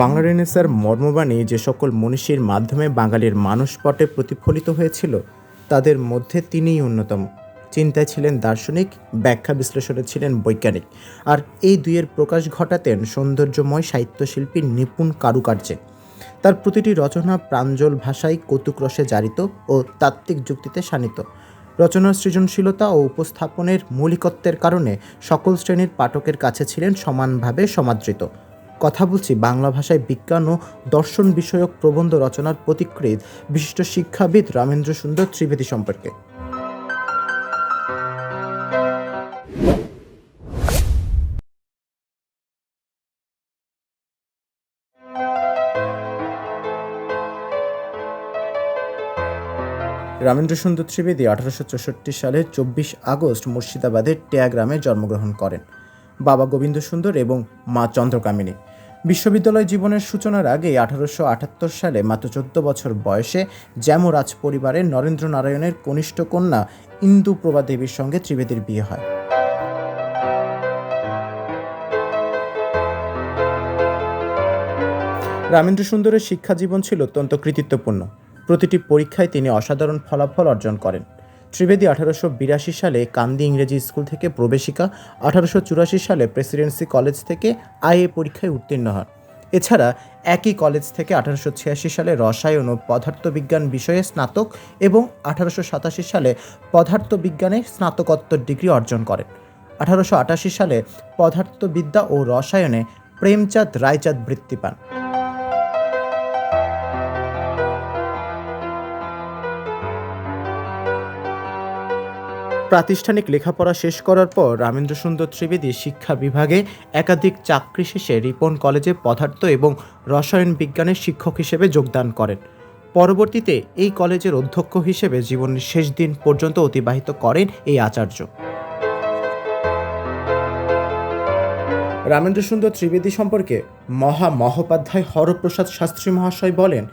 বাংলা রেনেসার মর্মবাণী যে সকল মনীষীর মাধ্যমে বাঙালির মানসপটে প্রতিফলিত হয়েছিল, তাদের মধ্যে তিনিই অন্যতম। চিন্তায় ছিলেন দার্শনিক, ব্যাখ্যা বিশ্লেষণে ছিলেন বৈজ্ঞানিক। আর এই দুইয়ের প্রকাশ ঘটাতেন সৌন্দর্যময় সাহিত্যশিল্পীর নিপুণ কারুকার্যে। তার প্রতিটি রচনা প্রাঞ্জল ভাষায় কৌতুকরসে জারিত ও তাত্ত্বিক যুক্তিতে শানিত। রচনার সৃজনশীলতা ও উপস্থাপনের মৌলিকত্বের কারণে সকল শ্রেণির পাঠকের কাছে ছিলেন সমানভাবে সমাদৃত। কথা বলছি বাংলা ভাষায় বিজ্ঞান ও দর্শন বিষয়ক প্রবন্ধ রচনার প্রতিকৃত বিশিষ্ট শিক্ষাবিদ রামেন্দ্র সুন্দর ত্রিবেদী সম্পর্কে। রামেন্দ্র সুন্দর ত্রিবেদী আঠারোশো চৌষট্টি সালের চব্বিশ আগস্ট মুর্শিদাবাদের টেয়া গ্রামে জন্মগ্রহণ করেন। বাবা গোবিন্দ সুন্দর এবং মা চন্দ্রকামিনী। বিশ্ববিদ্যালয় জীবনের সূচনার আগে আঠারোশো আটাত্তর সালে, মাত্র চোদ্দ বছর বয়সে, জ্যামরাজ পরিবারের নরেন্দ্র নারায়ণের কনিষ্ঠ কন্যা ইন্দু প্রভা দেবীর সঙ্গে ত্রিবেদীর বিয়ে হয়। রামেন্দ্র সুন্দরের শিক্ষা জীবন ছিল অত্যন্ত কৃতিত্বপূর্ণ। প্রতিটি পরীক্ষায় তিনি অসাধারণ ফলাফল অর্জন করেন। ত্রিবেদী আঠারোশো বিরাশি সালে কান্দি ইংরেজি স্কুল থেকে প্রবেশিকা, আঠারোশো চুরাশি সালে প্রেসিডেন্সি কলেজ থেকে আইএ পরীক্ষায় উত্তীর্ণ হন। এছাড়া একই কলেজ থেকে আঠারোশো ছিয়াশি সালে রসায়ন ও পদার্থবিজ্ঞান বিষয়ে স্নাতক এবং আঠারোশো সাতাশি সালে পদার্থবিজ্ঞানে স্নাতকোত্তর ডিগ্রি অর্জন করেন। আঠারোশো আটাশি সালে পদার্থবিদ্যা ও রসায়নে প্রেমচাঁদ রায়চাঁদ বৃত্তি পান। প্রাতিষ্ঠানিক লেখাপড়া শেষ করার পর রামেন্দ্র সুন্দর ত্রিবেদী শিক্ষা বিভাগে একাধিক চাকরি শেষে রিপন কলেজে পদার্থ এবং রসায়ন বিজ্ঞানের শিক্ষক হিসেবে যোগদান করেন। পরবর্তীতে এই কলেজের অধ্যক্ষ হিসেবে জীবনের শেষ দিন পর্যন্ত অতিবাহিত করেন এই আচার্য। রামেন্দ্র সুন্দর ত্রিবেদী সম্পর্কে মহা মহোপাধ্যায় হরপ্রসাদ শাস্ত্রী মহাশয় বলেন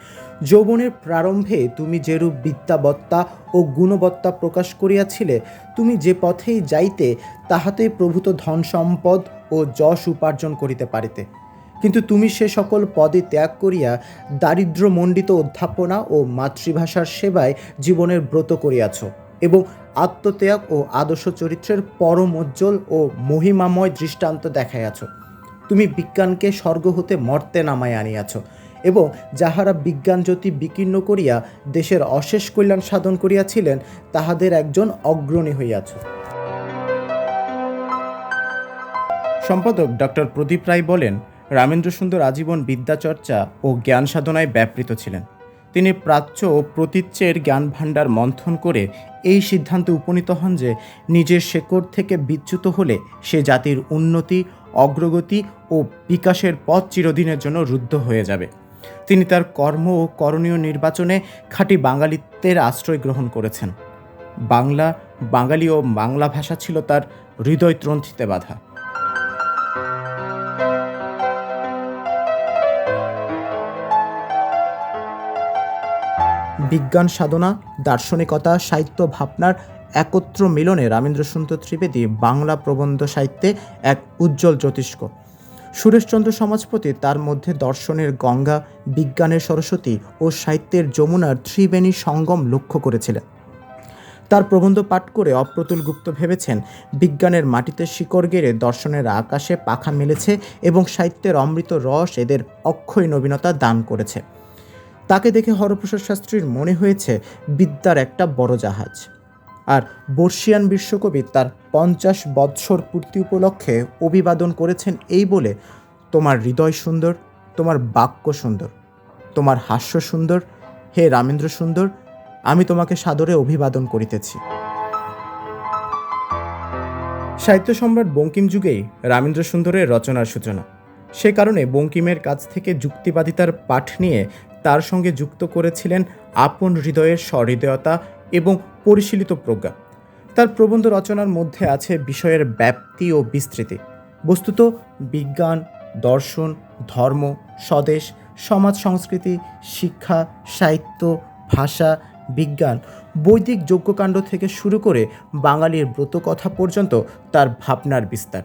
যৌবনের প্রারম্ভে তুমি যেরূপ বিদ্যাবত্তা ও গুণবত্তা প্রকাশ করিয়াছিলে, তুমি যে পথেই যাইতে, তাহাতে প্রভূত ধন সম্পদ ও যশ উপার্জন করিতে পারিতে। কিন্তু তুমি সে সকল পদে ত্যাগ করিয়া দারিদ্র্যমণ্ডিত অধ্যাপনা ও মাতৃভাষার সেবায় জীবনের ব্রত করিয়াছ এবং আত্মত্যাগ ও আদর্শ চরিত্রের পরম উজ্জ্বল ও মহিমাময় দৃষ্টান্ত দেখাইয়াছ। তুমি বিজ্ঞানকে স্বর্গ হতে মর্তে নামায় আনিয়াছ। এবং যাহারা বিজ্ঞান জ্যোতি বিকীর্ণ করিয়া দেশের অশেষ কল্যাণ সাধন করিয়াছিলেন, তাহাদের একজন অগ্রণী হইয়াছ। সম্পাদক ডক্টর প্রদীপ রায় বলেন রামেন্দ্র সুন্দর আজীবন বিদ্যাচর্চা ও জ্ঞান সাধনায় ব্যাপৃত ছিলেন। তিনি প্রাচ্য ও প্রতীচ্যের জ্ঞান ভাণ্ডার মন্থন করে এই সিদ্ধান্তে উপনীত হন যে, নিজের শেকড় থেকে বিচ্যুত হলে সে জাতির উন্নতি, অগ্রগতি ও বিকাশের পথ চিরদিনের জন্য রুদ্ধ হয়ে যাবে। তিনি তার কর্ম ও করণীয় নির্বাচনে খাঁটি বাঙালিত্বের আশ্রয় গ্রহণ করেছেন। বাংলা, বাঙালি ও বাংলা ভাষা ছিল তার হৃদয় ত্রন্থিতে বাধা। বিজ্ঞান সাধনা, দার্শনিকতা, সাহিত্য ভাবনার একত্র মিলনে রামেন্দ্র সুন্দর ত্রিবেদী বাংলা প্রবন্ধ সাহিত্যে এক উজ্জ্বল জ্যোতিষ্ক। সুরেশচন্দ্র সমাজপতি তার মধ্যে দর্শনের গঙ্গা, বিজ্ঞানের সরস্বতী ও সাহিত্যের যমুনার ত্রিবেণী সঙ্গম লক্ষ্য করেছিলেন। তার প্রবন্ধ পাঠ করে অপ্রতুল গুপ্ত ভেবেছেন, বিজ্ঞানের মাটিতে শিকড় গেড়ে দর্শনের আকাশে পাখা মেলেছে এবং সাহিত্যের অমৃত রস এদের অক্ষয় নবীনতা দান করেছে। তাকে দেখে হরপ্রসাদ শাস্ত্রীর মনে হয়েছে, বিদ্যার একটা বড় জাহাজ। আর বর্ষিয়ান বিশ্বকবি তার পঞ্চাশ বৎসর পূর্তি উপলক্ষে অভিবাদন করেছেন এই বলে, তোমার হৃদয় সুন্দর, তোমার বাক্য সুন্দর, তোমার হাস্য সুন্দর, হে রামেন্দ্র সুন্দর, আমি তোমাকে সাদরে অভিবাদন করিতেছি। সাহিত্য সম্রাট বঙ্কিম যুগেই রামেন্দ্র সুন্দরের রচনার সূচনা। সে কারণে বঙ্কিমের কাছ থেকে যুক্তিবাদিতার পাঠ নিয়ে তার সঙ্গে যুক্ত করেছিলেন আপন হৃদয়ের সহৃদয়তা এবং পরিশীলিত প্রজ্ঞা। তার প্রবন্ধ রচনার মধ্যে আছে বিষয়ের ব্যাপ্তি ও বিস্তৃতি। বস্তুত বিজ্ঞান, দর্শন, ধর্ম, স্বদেশ, সমাজ সংস্কৃতি, শিক্ষা, সাহিত্য, ভাষা, বিজ্ঞান, বৈদিক যজ্ঞকাণ্ড থেকে শুরু করে বাঙালির ব্রতকথা পর্যন্ত তার ভাবনার বিস্তার।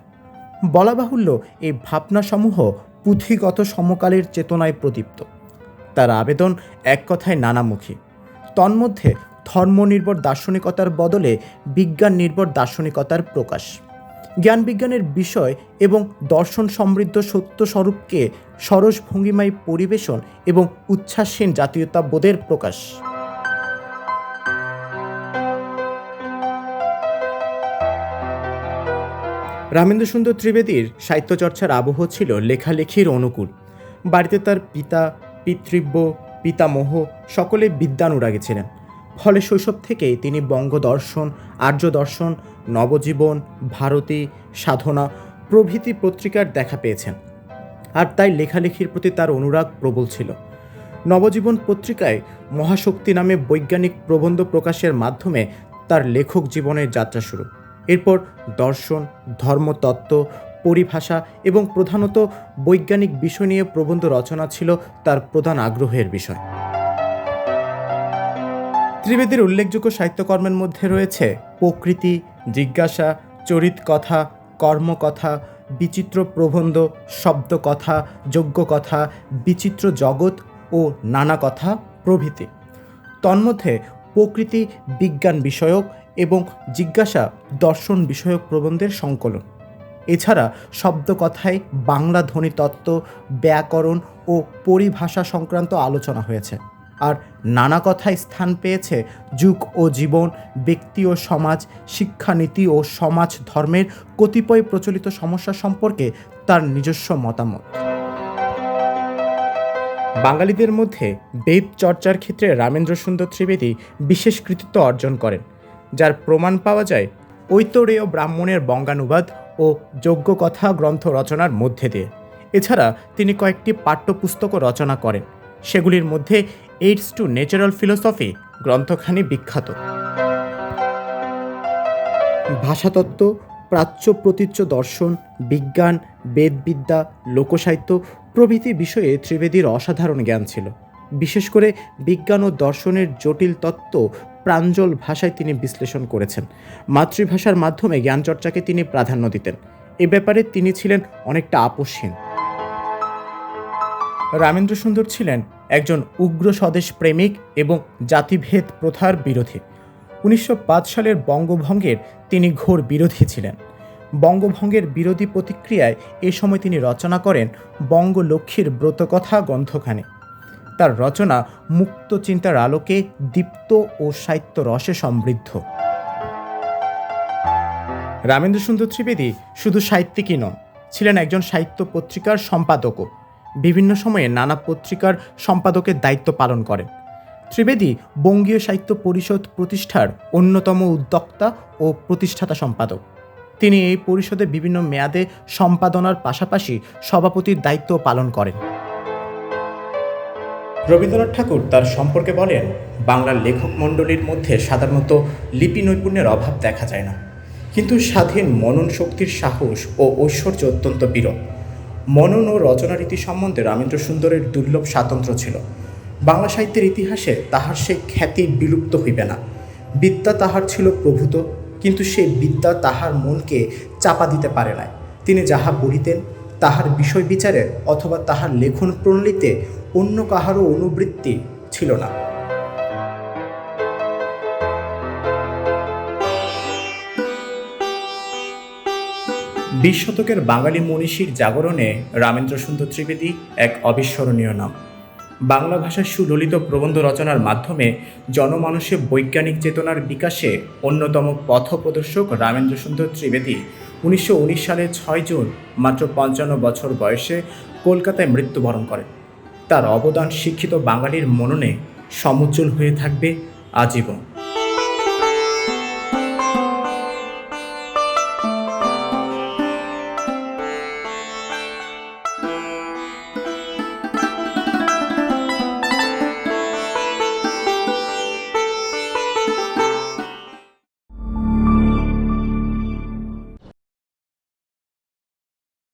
বলা বাহুল্য এই ভাবনাসমূহ পুঁথিগত সমকালের চেতনায় প্রদীপ্ত। তার আবেদন এক কথায় নানামুখী। তন্মধ্যে ধর্মনির্ভর দার্শনিকতার বদলে বিজ্ঞান নির্ভর দার্শনিকতার প্রকাশ। জ্ঞান বিজ্ঞানের বিষয় এবং দর্শন সমৃদ্ধ সত্য স্বরূপকে সরস ভঙ্গিমায় পরিবেশন এবং উচ্ছ্বাসহীন জাতীয়তাবোধের প্রকাশ। রামেন্দ্র সুন্দর ত্রিবেদীর সাহিত্যচর্চার আবহ ছিল লেখালেখির অনুকূল। বাড়িতে তার পিতা, পিতৃব্য, পিতামহ সকলে বিদ্যানুরাগী ছিলেন। ফলে শৈশব থেকেই তিনি বঙ্গ দর্শন আর্য দর্শন নবজীবন, ভারতী, সাধনা প্রভৃতি পত্রিকার দেখা পেয়েছেন। আর তাই লেখালেখির প্রতি তার অনুরাগ প্রবল ছিল। নবজীবন পত্রিকায় মহাশক্তি নামে বৈজ্ঞানিক প্রবন্ধ প্রকাশের মাধ্যমে তার লেখক জীবনের যাত্রা শুরু। এরপর দর্শন, ধর্মতত্ত্ব, পরিভাষা এবং প্রধানত বৈজ্ঞানিক বিষয় নিয়ে প্রবন্ধ রচনা ছিল তার প্রধান আগ্রহের বিষয়। ত্রিবেদীর উল্লেখযোগ্য সাহিত্যকর্মের মধ্যে রয়েছে প্রকৃতি, জিজ্ঞাসা চরিত কথা কর্মকথা, বিচিত্র প্রবন্ধ, শব্দকথা যোগ্য কথা বিচিত্র জগৎ ও নানা কথা প্রভৃতি। তন্মধ্যে প্রকৃতি বিজ্ঞান বিষয়ক এবং জিজ্ঞাসা দর্শন বিষয়ক প্রবন্ধের সংকলন। এছাড়া শব্দকথায় বাংলা ধ্বনিতত্ত্ব ব্যাকরণ ও পরিভাষা সংক্রান্ত আলোচনা হয়েছে। আর নানা কথায় স্থান পেয়েছে যুগ ও জীবন, ব্যক্তি ও সমাজ, শিক্ষানীতি ও সমাজ ধর্মের কতিপয় প্রচলিত সমস্যা সম্পর্কে তার নিজস্ব মতামত। বাঙালিদের মধ্যে বেদ চর্চার ক্ষেত্রে রামেন্দ্র সুন্দর ত্রিবেদী বিশেষ কৃতিত্ব অর্জন করেন, যার প্রমাণ পাওয়া যায় ঐতরেয় ব্রাহ্মণের বঙ্গানুবাদ ও যোগ্য কথা গ্রন্থ রচনার মধ্যে দিয়ে। এছাড়া তিনি কয়েকটি পাঠ্যপুস্তকও রচনা করেন। সেগুলির মধ্যে এইডস টু ন্যাচারাল ফিলোসফি গ্রন্থখানি বিখ্যাত। ভাষাতত্ত্ব, প্রাচ্য প্রতীচ্য দর্শন, বিজ্ঞান, বেদবিদ্যা, লোকসাহিত্য প্রভৃতি বিষয়ে ত্রিবেদীর অসাধারণ জ্ঞান ছিল। বিশেষ করে বিজ্ঞান ও দর্শনের জটিল তত্ত্ব প্রাঞ্জল ভাষায় তিনি বিশ্লেষণ করেছেন। মাতৃভাষার মাধ্যমে জ্ঞানচর্চাকে তিনি প্রাধান্য দিতেন। এ ব্যাপারে তিনি ছিলেন অনেকটা আপোষহীন। রামেন্দ্র সুন্দর ছিলেন একজন উগ্র স্বদেশ প্রেমিক এবং জাতিভেদ প্রথার বিরোধী। উনিশশো পাঁচ সালের বঙ্গভঙ্গের তিনি ঘোর বিরোধী ছিলেন। বঙ্গভঙ্গের বিরোধী প্রতিক্রিয়ায় এ সময় তিনি রচনা করেন বঙ্গলক্ষ্মীর ব্রতকথা গ্রন্থখানি। তার রচনা মুক্ত চিন্তার আলোকে দীপ্ত ও সাহিত্য রসে সমৃদ্ধ। রামেন্দ্র সুন্দর ত্রিবেদী শুধু সাহিত্যিকই নন, ছিলেন একজন সাহিত্য পত্রিকার সম্পাদকও। বিভিন্ন সময়ে নানা পত্রিকার সম্পাদকের দায়িত্ব পালন করেন। ত্রিবেদী বঙ্গীয় সাহিত্য পরিষদ প্রতিষ্ঠার অন্যতম উদ্যোক্তা ও প্রতিষ্ঠাতা সম্পাদক। তিনি এই পরিষদে বিভিন্ন মেয়াদে সম্পাদনার পাশাপাশি সভাপতির দায়িত্ব পালন করেন। রবীন্দ্রনাথ ঠাকুর তার সম্পর্কে বলেন, বাংলার লেখক মণ্ডলীর মধ্যে সাধারণত লিপি নৈপুণ্যের অভাব দেখা যায় না। কিন্তু স্বাধীন মনন শক্তির সাহস ও ঐশ্বর্য অত্যন্ত বিরল। মনন ও রচনারীতি সম্বন্ধে রামেন্দ্র সুন্দরের দুর্লভ স্বাতন্ত্র্য ছিল। বাংলা সাহিত্যের ইতিহাসে তাহার সে খ্যাতি বিলুপ্ত হইবে না। বিদ্যা তাহার ছিল প্রভূত, কিন্তু সে বিদ্যা তাহার মনকে চাপা দিতে পারে নাই। তিনি যাহা বলিতেন, তাহার বিষয় বিচারে অথবা তাহার লেখন প্রণালীতে অন্য কাহারও অনুবৃত্তি ছিল না। বিশ শতকের বাঙালি মনীষীর জাগরণে রামেন্দ্র সুন্দর ত্রিবেদী এক অবিস্মরণীয় নাম। বাংলা ভাষার সুললিত প্রবন্ধ রচনার মাধ্যমে জনমানসে বৈজ্ঞানিক চেতনার বিকাশে অন্যতম পথপ্রদর্শক রামেন্দ্র সুন্দর ত্রিবেদী উনিশশো উনিশ সালের ছয় জুন, মাত্র পঞ্চান্ন বছর বয়সে কলকাতায় মৃত্যুবরণ করেন। তার অবদান শিক্ষিত বাঙালির মননে সমুজ্জ্বল হয়ে থাকবে, আজীবন।